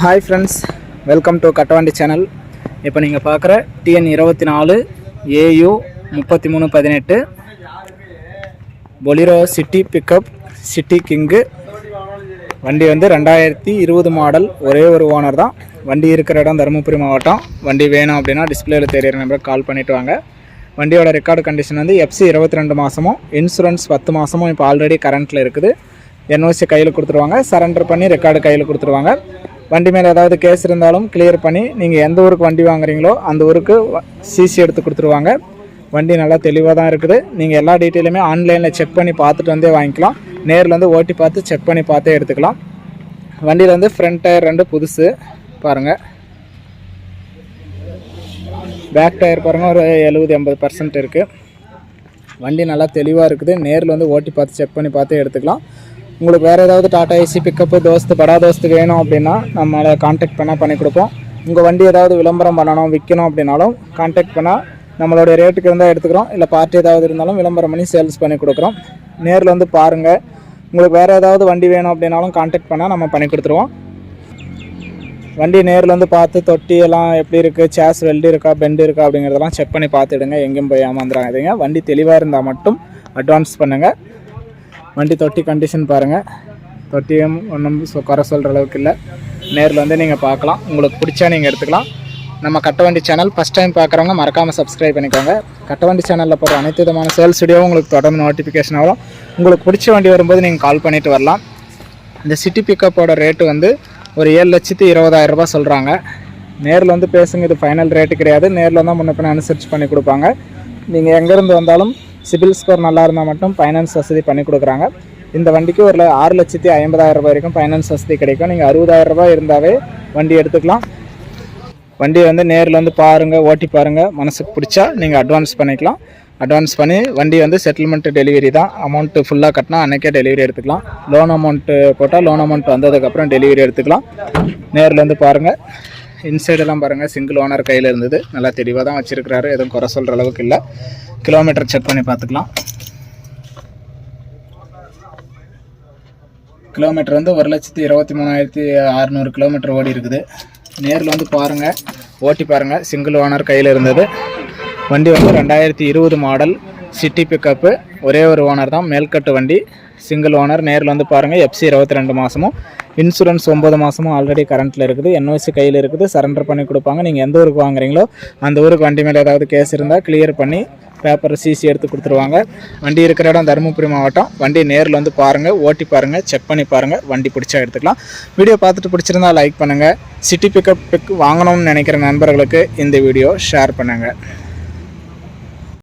Hi friends welcome to Kattavandi channel இப்போ நீங்கள் பார்க்குற டிஎன் இருபத்தி நாலு ஏயு முப்பத்தி மூணு பதினெட்டு Bolero city pickup city king வண்டி வந்து ரெண்டாயிரத்தி இருபது மாடல் ஒரே ஒரு ஓனர் தான். வண்டி இருக்கிற இடம் தருமபுரி மாவட்டம். வண்டி வேணும் அப்படின்னா டிஸ்பிளேல தெரியிற நம்பருக்கு கால் பண்ணிட்டு வாங்க. வண்டியோட ரெக்கார்டு கண்டிஷன் வந்து எஃப்சி இருபத்தி ரெண்டு மாதமும் இன்சூரன்ஸ் பத்து மாதமும் இப்போ ஆல்ரெடி கரண்ட்டில் இருக்குது. என்ஓசி கையில் கொடுத்துருவாங்க. சரண்டர் பண்ணி ரெக்கார்டு கையில் கொடுத்துருவாங்க. வண்டி மேலே ஏதாவது கேஸ் இருந்தாலும் கிளியர் பண்ணி நீங்கள் எந்த ஊருக்கு வண்டி வாங்குறீங்களோ அந்த ஊருக்கு சிசி எடுத்து கொடுத்துருவாங்க. வண்டி நல்லா தெளிவாக தான் இருக்குது. நீங்கள் எல்லா டீட்டெயிலுமே ஆன்லைனில் செக் பண்ணி பார்த்துட்டு வந்தே வாங்கிக்கலாம். நேரில் வந்து ஓட்டி பார்த்து செக் பண்ணி பார்த்தே எடுத்துக்கலாம். வண்டியில் வந்து ஃப்ரண்ட் டயர் ரெண்டு புதுசு. பாருங்கள் பேக் டயர் பாருங்கள் ஒரு எழுபது எண்பது பர்சன்ட் இருக்குது வண்டி நல்லா தெளிவாக இருக்குது. நேரில் வந்து ஓட்டி பார்த்து செக் பண்ணி பார்த்து எடுத்துக்கலாம். உங்களுக்கு வேறு ஏதாவது டாடா ஏசி பிக்கப்பு தோஸ்து படா தோஸ்து வேணும் அப்படின்னா நம்மளை காண்டாக்ட் பண்ணால் பண்ணி கொடுப்போம். உங்கள் வண்டி ஏதாவது விளம்பரம் பண்ணணும் விற்கணும் அப்படின்னாலும் காண்டாக்ட் பண்ணால் நம்மளுடைய ரேட்டுக்கு இருந்தால் எடுத்துக்கிறோம். இல்லை பார்ட்டி ஏதாவது இருந்தாலும் விளம்பரம் பண்ணி சேல்ஸ் பண்ணி கொடுக்குறோம். நேரில் வந்து பாருங்கள் உங்களுக்கு வேறு ஏதாவது வண்டி வேணும் அப்படின்னாலும் காண்டாக்ட் பண்ணால் நம்ம பண்ணி கொடுத்துருவோம். வண்டி நேரில் வந்து பார்த்து தொட்டி எல்லாம் எப்படி இருக்குது சேஸ் வெல்டு இருக்கா பெண்டு இருக்கா அப்படிங்கிறதெல்லாம் செக் பண்ணி பார்த்துடுங்க. எங்கேயும் போய் ஏமாந்துடாதீங்க வண்டி தெளிவாக இருந்தால் மட்டும் அட்வான்ஸ் பண்ணுங்கள் வண்டி தொட்டி கண்டிஷன் பாருங்கள் தொட்டியும் ஒன்றும் சொ- குறை சொல்கிற அளவுக்கு இல்லை. நேரில் வந்து நீங்கள் பார்க்கலாம். உங்களுக்கு பிடிச்சா நீங்கள் எடுத்துக்கலாம். நம்ம கட்டவண்டி சேனல் ஃபஸ்ட் டைம் பார்க்குறவங்க மறக்காமல் சப்ஸ்கிரைப் பண்ணிக்கோங்க. கட்டவண்டி சேனலில் போகிற அனைத்து விதமான சேல்ஸ் வீடியோவும் உங்களுக்கு தொடர்ந்து நோட்டிஃபிகேஷன் ஆகும். உங்களுக்கு பிடிச்ச வண்டி வரும்போது நீங்கள் கால் பண்ணிவிட்டு வரலாம். இந்த சிட்டி பிக்கப்போட ரேட்டு வந்து ஒரு ஏழு லட்சத்து இருபதாயிரம் ரூபா சொல்கிறாங்க நேரில் வந்து பேசுங்க இது ஃபைனல் ரேட்டு கிடையாது. நேரில் வந்தால் முன்ன பின்ன அனுசரித்து பண்ணி கொடுப்பாங்க. நீங்கள் எங்கேருந்து வந்தாலும் சிபில் ஸ்கோர் நல்லா இருந்தால் மட்டும் ஃபைனான்ஸ் வசதி பண்ணி கொடுக்குறாங்க. இந்த வண்டிக்கு ஒரு ல- ஆறு லட்சத்தி ஐம்பதாயிரம் ரூபாய் வரைக்கும் ஃபைனான்ஸ் வசதி கிடைக்கும். நீங்கள் அறுபதாயிரம் ரூபாய் இருந்தாவே வண்டி எடுத்துக்கலாம். வண்டியை வந்து நேரில் வந்து பாருங்கள் ஓட்டி பாருங்கள் மனசுக்கு பிடிச்சா நீங்கள் அட்வான்ஸ் பண்ணிக்கலாம். அட்வான்ஸ் பண்ணி வண்டி வந்து செட்டில்மெண்ட் டெலிவரி தான். அமௌண்ட்டு ஃபுல்லாக கட்டினா அன்றைக்கே டெலிவரி எடுத்துக்கலாம். லோன் அமௌண்ட்டு போட்டால் லோன் அமௌண்ட் வந்ததுக்கப்புறம் டெலிவரி எடுத்துக்கலாம். நேரில் வந்து பாருங்கள் இன்சைடெல்லாம் பாருங்கள் சிங்கிள் ஓனர் கையில் இருந்தது. நல்லா தெளிவாக தான் வச்சுருக்கிறாரு. எதுவும் குறை சொல்கிற அளவுக்கு இல்லை. கிலோமீட்டர் செக் பண்ணி பார்த்துக்கலாம். கிலோமீட்டர் வந்து ஒரு லட்சத்தி இருபத்தி மூணாயிரத்தி அறநூறு கிலோமீட்டர் ஓடி இருக்குது. நேரில் வந்து பாருங்கள் ஓட்டி பாருங்கள் சிங்கிள் ஓனர் கையில் இருந்தது. வண்டி வந்து ரெண்டாயிரத்தி இருபது மாடல் சிட்டி பிக்கப்பு ஒரே ஒரு ஓனர் தான். மேல்கட்டு வண்டி. சிங்கிள் ஓனர் நேரில் வந்து பாருங்கள் எஃப்சி இருபத்தி ரெண்டு மாதமும் இன்சூரன்ஸ் ஒம்பது மாதமும் ஆல்ரெடி கரண்ட்டில் இருக்குது. என்ஓசி கையில் இருக்குது சரண்டர் பண்ணி கொடுப்பாங்க. நீங்கள் எந்த ஊருக்கு வாங்குறீங்களோ அந்த ஊருக்கு வண்டி மேலே ஏதாவது கேஸ் இருந்தால் கிளியர் பண்ணி பேப்பர் சிசி எடுத்து கொடுத்துருவாங்க. வண்டி இருக்கிற இடம் தருமபுரி மாவட்டம். வண்டி நேரில் வந்து பாருங்கள் ஓட்டி பாருங்கள் செக் பண்ணி பாருங்கள் வண்டி பிடிச்சா எடுத்துக்கலாம். வீடியோ பார்த்துட்டு பிடிச்சிருந்தா லைக் பண்ணுங்கள் சிட்டி பிக்கப் பிக் வாங்கணும்னு நினைக்கிற நண்பர்களுக்கு இந்த வீடியோ ஷேர் பண்ணுங்கள்